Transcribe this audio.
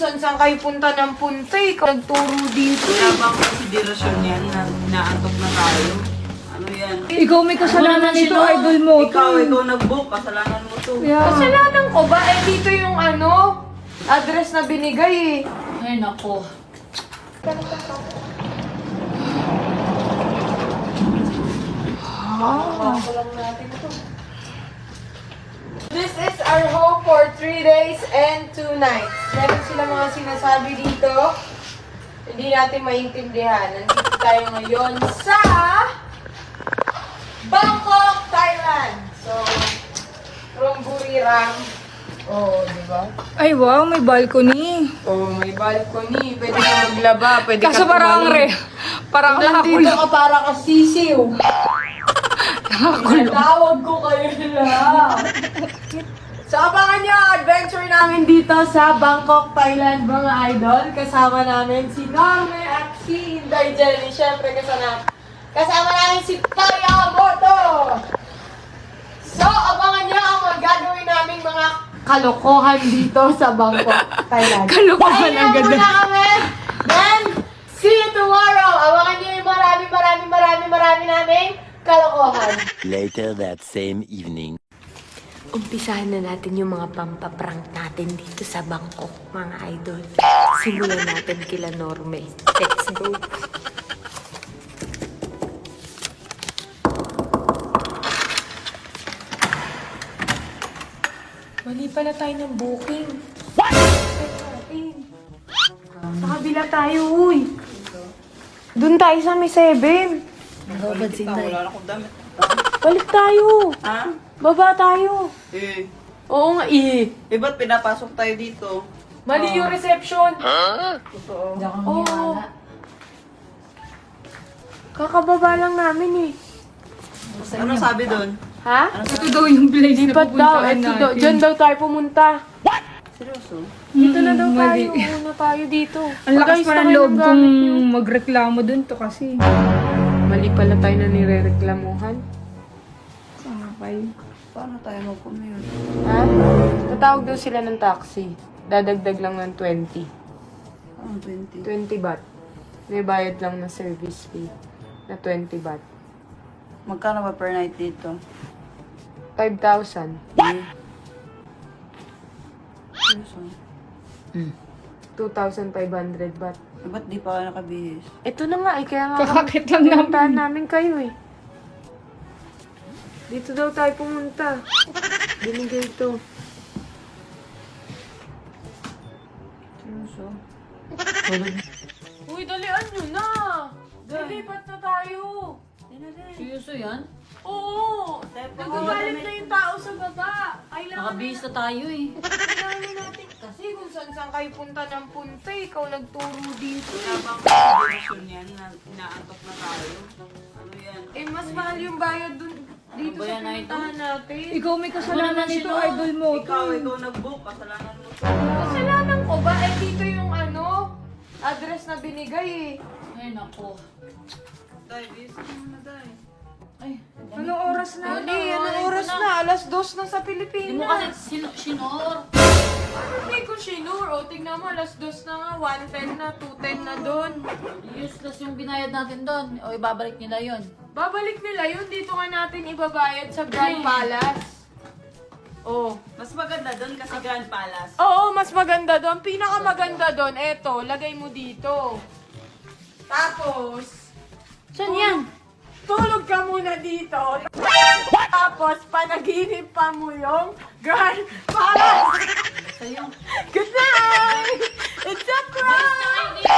saan saan kayo punta ng punta eh. Nagturo dito Wala eh. bang konsiderasyon yan na naantok na tayo? Ano yan? Ikaw may kasalanan nito, Sino? idol mo. Ikaw, ikaw nag-book. Kasalanan mo to. Yeah. Kasalanan ko ba? Eh, dito yung ano, address na binigay eh. Ay, nako. This 3 days and 2 nights. Meron sila mga sinasabi dito. Hindi natin maintindihan. Nandito tayo ngayon sa Bangkok, Thailand. So, from Buriram. Oh, di ba? Ay, wow, may balcony. Oh, may balcony. Pwede ka maglaba. Pwede Kaso ka parang tumalon. re, parang Nandito nakakulong. ka para ka sisiw. Nakakulong. Tawag ko kayo lang. So, abangan nyo ang adventure namin dito sa Bangkok, Thailand, mga idol. Kasama namin si Norme at si Inday Jenny. Siyempre, kasama, kasama namin si Kaya Moto. So, abangan nyo ang mga gagawin namin mga kalokohan dito sa Bangkok, Thailand. Kalokohan lang agad. muna kami. Then, see you tomorrow. Abangan nyo yung marami, marami, marami, marami namin kalokohan. Later that same evening. Umpisahan na natin yung mga pampaprank natin dito sa Bangkok, mga idol. Simulan natin kila Norme. Let's go! Mali pala tayo ng booking. What? Sa kabila tayo, uy. Doon tayo sa may seven. Nakapansin Kita, tayo. Balik tayo. Ha? Baba tayo. Eh, Oo nga, eh. eh ba't pinapasok tayo dito? Mali yung reception. Totoo. Diyan kang Oo. Kakababa lang namin eh. Ano sabi doon? Ha? Ito daw yung place na Lipat daw. pupuntahan Ito natin. daw. Diyan daw tayo pumunta. Seryoso? Dito na daw Mm, tayo. mali. Una tayo dito. Ang lakas Guys, pa ng tayo loob ng kong gamit niyo. magreklamo dun to kasi. Mali pala tayo na nirereklamuhan. Sakay. Paano tayo mag-commute? Ha? Tatawag daw sila ng taxi. Dadagdag lang ng 20. Ano, 20? 20 baht. May bayad lang na service fee na 20 baht. Magkano ba per night dito? 5,000. Eh. Seryoso? 2,500 baht. Eh, ba't di pa kayo nakabihis? Ito na nga eh, kaya nga Kakakit lang pinuntahan namin. namin kayo eh. Dito daw tayo pumunta. Binigay ito. Seryoso? Uy, dalian nyo na! Lilipat na tayo! Seryoso yan? Oo! Nagagalit na yung tao sa baba! Kailangan Nakabihis na tayo eh. Kailangan natin kasi kung saan saan kayo punta ng punta, ikaw nagturo dito. Wala bang konsiderasyon yan na naantok na tayo? Ano yan? Eh, mas mahal yung bayad dun dito Ano ba sa yan, pinuntahan natin. Ikaw may kasalanan na nito, idol mo. Ikaw, ikaw nag-book. Kasalanan mo to. Kasalanan ko ba? Eh, dito yung ano, address na binigay eh. Ay, nako. Dahil, bis ka muna, dahil. Ay, Anong oras na? Hindi, Ano, anong ito oras na. na? Alas dos na sa Hindi Pilipinas. mo kasi sino, sinor. Hindi ko sinure. O, tingnan mo, alas dos na nga. 110 na, 210 na doon. Useless yung binayad natin doon. O ibabalik nila yon. Babalik nila yun. Dito nga natin ibabayad sa Grand Palace. Oh. Mas maganda doon kasi Grand Palace. Oo, mas maganda doon. Pinakamaganda doon, eto, lagay mo dito. Tapos, Saan yan? tulog ka muna dito. Tapos, panaginip pa mo yung Grand Palace. Sa'yo. Good night! It's a prank!